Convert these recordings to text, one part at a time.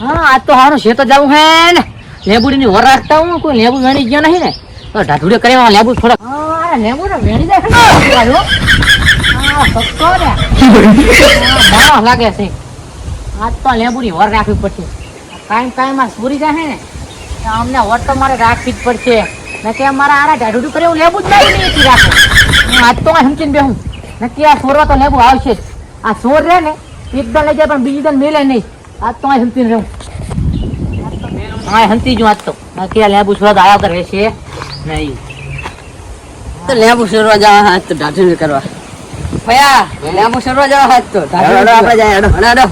હા આજ તો હારું છે તો જવું હે ને. લેબુડી ની વર રાખતા હું કોઈ લેબુ વેણી ગયો નહીં ને. તો ઢાઢુડે કરે લેબુ થોડા. હા લેબુ ને વેણી ને હા લાગે છે. આજ તો લેબુની વર રાખવી પડશે. કાયમ કાયમમાં સુરી જાય ને. અમને વર તો મારે રાખવી જ પડશે. ને કે મારા આરા ઢાઢુડું કરે એવું લેબુ જ નહીં નથી રાખો. આજ તો કાંઈ સમજીને બેહું. નક્કી આ સોરવા તો લેબુ આવશે જ. આ સોર રહે ને એકદમ લઈ જાય પણ બીજી દન મેલે નહીં. આજ તો કાંઈ સમજીને રહું. હા હંતી જ વાત તો. આ લેબુ આવ્યા કરે છે. નહીં. તો લેબુ સરવા જવા હાથ તો ઢાઢું કરવા. ભયા લેબુ સરવા જવા હાથ તો ઢાઢું આપણે જાય હેડો. હેડો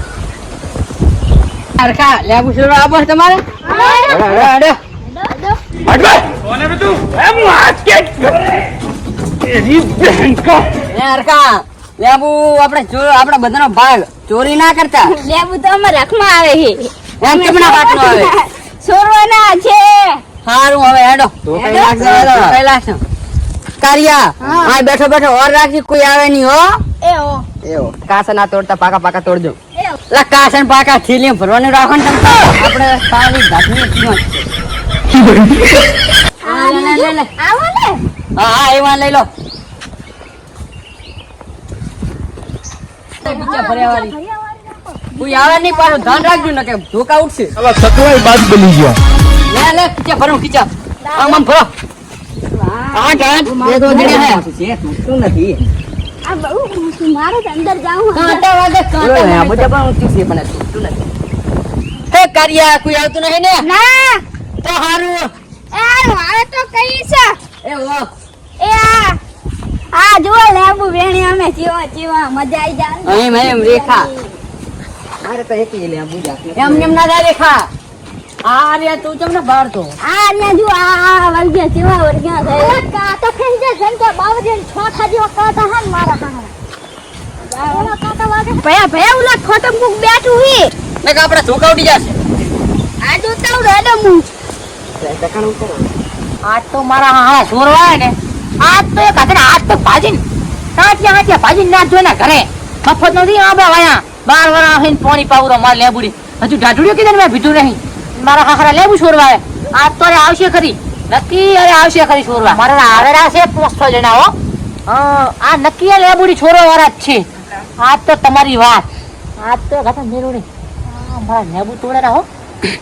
હરખા લેબુ સરવા આવો તમારે? હેડો હેડો. એ હરખા લેબુ આપણે આપણા બધાનો ભાગ ચોરી ના કરતા. લેબુ તો અમે રખમાં આવે છે. એમ કેમ ના વાતનો આવે? ચોરવાના છે. સારું હવે હેડો. હેડો, કઈ લાગશે? કારિયા. હા. બેઠો બેઠો ઓર રાખી કોઈ આવે નહીં હો. એઓ એઓ એવો. કાસા ના તોડતા પાકા પાકા તોડજો. લા કાસન પાકા થીલી ભરવાનું રાખો ને તમે આપણે સારી ધાતની કિંમત છે હા, લે, લે, લે, લે. હા હા એવા લઈ લો. બીજા ભર્યાવાળી. કોઈ આવે નહીં પાછું ધ્યાન રાખજો ને કે ધોકા ઉઠશે સાલા સકવાઈ બાજ બની ગયા. લે લે ખીચા ભરું ખીચા. આમ આમ ભરો. આઠ આઠ બે દો જણા હે. શું નથી. આ બહુ મારે અંદર જાવું કાંટા વાગે કાંટા વાગે. બધા પણ ઊંચું છે પણ છૂટું નથી. હે કારિયા કોઈ આવતું નહીં ને? ના. તો હારું. એ હારું આવે તો કઈ છે એ ઓ એ આ. આ જુઓ લેબુ વેણી અમે જીવા જીવા મજા આવી જાય. અહીં મેં એમ રેખા. મારે તો એક લેબુ બુજા એમ એમ ના રેખા. આ રે તું ચમ ને બહાર તો. આ ને જો આ વર્ગ્યા જીવા વર્ગ્યા છે. કા તો જાય જેમ કે બાવજે છોઠા ખાજી કાટા હે ને મારા હા ઓલા કાતા વાગે. ભયા ભયા ઓલા ખોટમ મુક બેઠું હી? ને કે આપણે ધોકા ઉડી આ જો તાવ આજ તો મારા હા સોરવા ને. આજ તો એક હાથે આજ તો ભાજીને. કાંઠિયા કાંઠિયા ભાજીને ના જોઈને ઘરે. મફત નથી આબે વાયા. બાર વરા પાણી પાવરો માર લેબુડી. હજુ ઢાઢુડિયો કીધું ને મેં ભીધું નહીં. મારા હાખરા લેબુ સોરવા આજ તો આવશે ખરી. નક્કી અરે આવશે ખરી છોરવા. મારા આવેરા છે પોસ્ટો જણા હો. આ નક્કી લેબુડી છોરો વાળા જ છે. આજ તો તમારી વાત. આજ તો નહીં આ મારા લેબુ તોડેલા હો.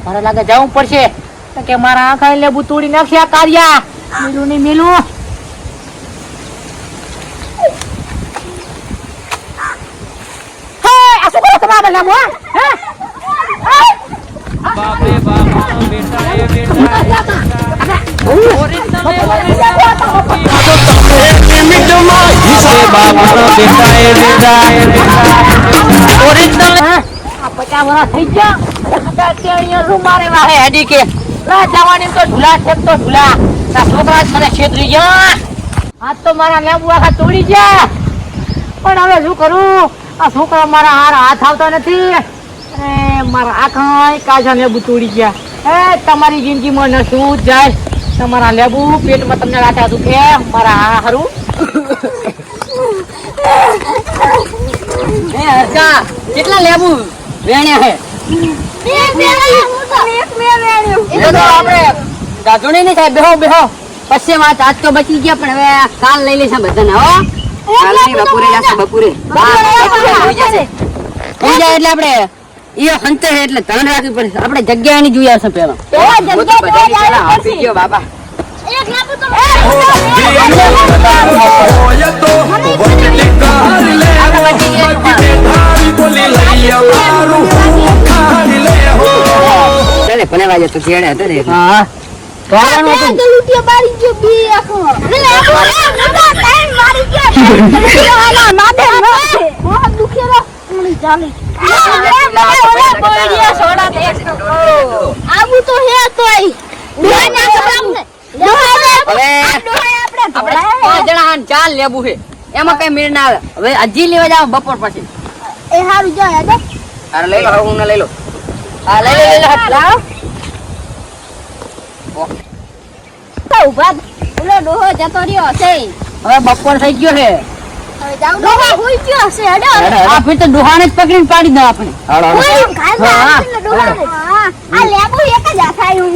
મારે લાગે જવું પડશે. કે મારા આંખા લેબુ તોડી નાખ્યા કાર્યા મેલું નહીં મેલું હે, આ શું બેટા તમારા લેબુ હા? હે? હા? આ પચાસ વર્ષ થઈ ગયા. અત્યારે તેણીએ શું મારે વાહે હેડી કે? ના જવાની તો ઢુલા છે તો ઢુલા ના છોકરા મને છેતરી ગયા. આ તો મારા લેબુ આખા તોડી ગયા. પણ હવે શું કરું? આ છોકરો મારા હાર હાથ આવતા નથી. એ મારા આખા કાજા લેબુ તોડી ગયા. એ તમારી જિંદગીમાં ન શું જાય. તમારા લેબુ પેટમાં તમને લાટા દુખે. મારા આ હારું. એ હરકા કેટલા લેબુ વેણ્યા હે? હું આપણે ગાજુણી નહીં થાય. બેહો બેહો. પછી વાત આજ તો બચી ગયા પણ હવે કાલ લઈ લેશે બધાને હો. બપોરે જશે બપોરે. જાય એટલે આપણે ઈ હંતે એટલે ધ્યાન રાખવી પડશે આપણે જગ્યા એની જોઈ આવશે પેલા બાબા. એક તો તો હતો ને હા. બે ગલુટિયા બારી મારી ગયો ન બહુ દુખેલો ચાલે. આબુ તો હે તોય. દોય ના. કપડા આપણે આપણે પાંચ જણા હાન ચાર લેબુ છે. એમાં કઈ મેળ ના આવે. હવે હજી લેવા જાવ બપોર પછી. એ હારું જાય દે. અરે લઈ લો હું લઈ લો. હા લઈ લો લઈ લો લાવ. ઊભા. ઓલો ડોહો જતો રહ્યો છે હવે બપોર થઈ ગયો છે. હવે જાઉં ડોહા હુઈ ગયો હશે હેડો. આ ફેર તો ડોહાને જ પકડીને પાડી દો આપણે. હુઈ એમ ખાઈ હા, જાય એટલે ડોહાને. હા, આ લેબુ એક જ આથાયું.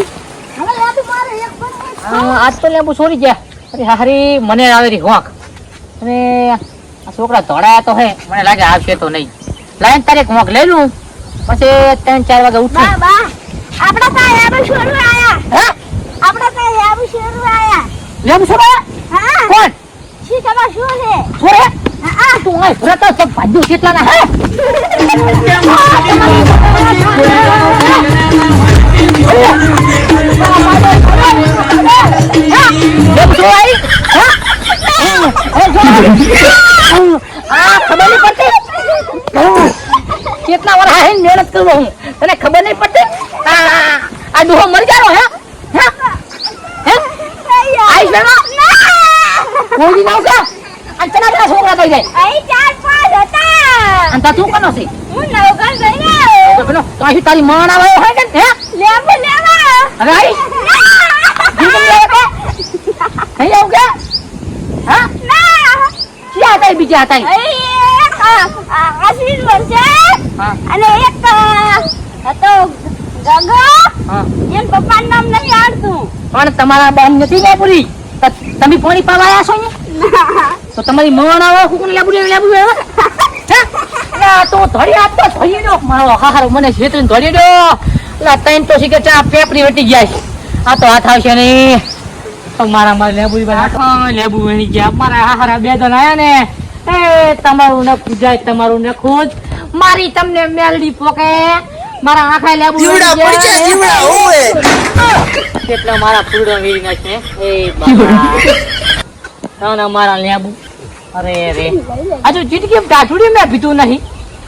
હવે લેબુ મારે એક પણ નહીં. હા, આજ તો લેબુ છોડી ગયા. અરે હારી મને આવે રી હોંક. અને આ છોકરા ધોળાયા તો હે. મને લાગે આવશે તો નહીં. લાઈન તારે હોંક લઈ લઉં. પછી ત્રણ ચાર વાગે ઉઠું. આપણા ત્યાં લેબુ શોરું આયા. આપણા ત્યાં લેબુ શોરું આયા. લેબુ છોડે કોણ? શી ખબર શું છે? છોડે હા. તું અહીં ભરત તો ભાજ્યું કેટલા ના હે? લેબુ છોડાઈ હા હે, આ ખબર નહીં પડતી કેટલા વાર હે મહેનત કરું હું. તને ખબર નહીં પડતી? આ આ ડોહો મરી જાનો હે? હે? આઈ આઈશ બેમાં કોઈ ના છે અને તને બધા છોકરા થઈ જાય. અહીં ચાર પાંચ હતા. અને તા તું કનો છે હું નવગણ ગઈ તો પેલો તો અહીં તારી માણ આવે હે કે હે? લેબુ લેવા. અરે આઈ. જીવન લે કે? અહીં આવ કે? હા? ક્યાં હતા બીજા હતા એ? આશીષ વર્ષે હા. અને એક હતો ગંગો. એન પપ્પાનું નામ નહીં આવડતું. પણ તમારા બેન નથી ને પૂરી? તમે પોણી પાવા આવ્યા છો ને. તો તમારી માણ આવે હું કોને લેબુ લેબુ ના તો ધડી આપ તો ધડી દો મારો હાહારો મને છેતરીને ધડી દો લા તૈન તો શીખે ચા પેપરી વટી ગયા છે. આ તો હાથ આવશે નહીં. મારા મારા લેબુ લેબુ વણી ગયા. મારા હાહારા બે જણ આયા ને. એ તમારું નખું જાય તમારું નખું જ. મારી તમને મેલડી પોકે. મારા આખા લેબુ જીવડા વણી પડી ગયા ગયા. જીવડા ઓએ કેટલા મારા પૂરો વીરી નાખે એ બાબા ના મારા લેબુ. અરે રે હજુ જિંદગી ટાઢુડી મેં પીધું નહીં.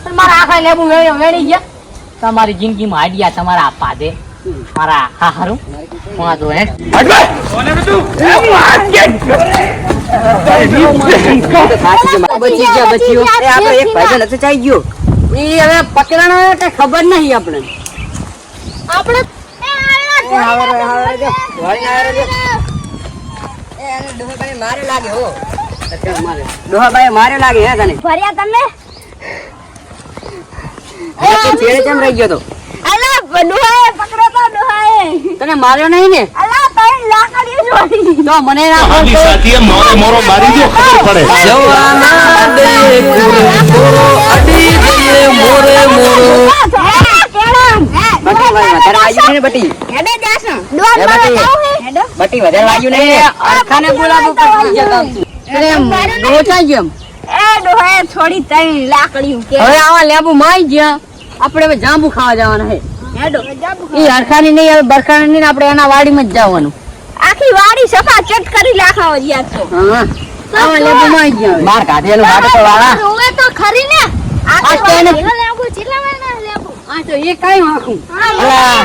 પણ મારા આખા લેબુ વેણી ગયા. તમારી જિંદગીમાં આઈડિયા તમારા પાદે મારા હા હારું. વાંધો હે બચી ગયા બચ્યું એ આપણે એક ભાઈ નથી ચાઈ ગયો. એ હવે પકડાણો કઈ ખબર નહીં આપણે. આપણે એ આવ્યા ડોહાભાઈ મારે લાગે હે. તને ફર્યા તમે? છેડે કેમ રહી ગયો તો? અલા ડોહાએ પકડો તો ડોહાએ. તને માર્યો નહીં ને? અલા તઈ લાકડી જોડી. તો મને ના ફોન સાથીએ મોરે મોરો મારી દો ખબર પડે. જવાના દે મોરો અડી જઈએ મોરે મોરો. બટી વધારે વાગ્યું ને અરખાને બોલાવું એ થોડી તઈ લાકડી કે. હવે આવા લેબુ માઈ ગયા. આપણે હવે જાંબુ ખાવા જવાના હે. એ હરખાની નહીં હવે બરખાની નહીં ને આપણે એના વાડીમાં જ જવાનું. આખી વાડી સફા ચટ કરી લાખાવો ગયા છો. હા. આવા લેબુ માઈ ગયા માર કાઢેલું વાડે વાળા. તો ખરી ને. આ તો એને- લેબુ ચીલા વાળા લેબુ આ તો એ કઈ વાંખું હા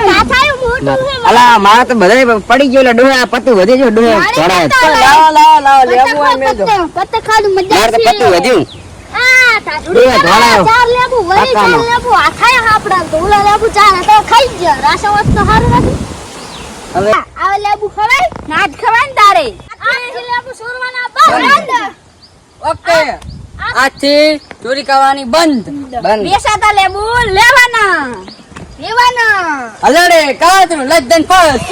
માથાયું મોટું છે અલા મારા. તો બધા પડી ગયો ડોહે આ પત્તું વધી ગયું ડોહે મારે તો લાવો લાવો લાવો લેબુ પત્તે મેં જો પત્તે ખાધું મજા મારે પત્તું વધ્યું. આ આ તો તો તો આ તારે. આ ઓકે. આજથી ચોરી કરવાની બંધ. બંધ. બેસાતા લેબુ લેવાના લેવાના. હલડે કાચ લજ્જન ફસ.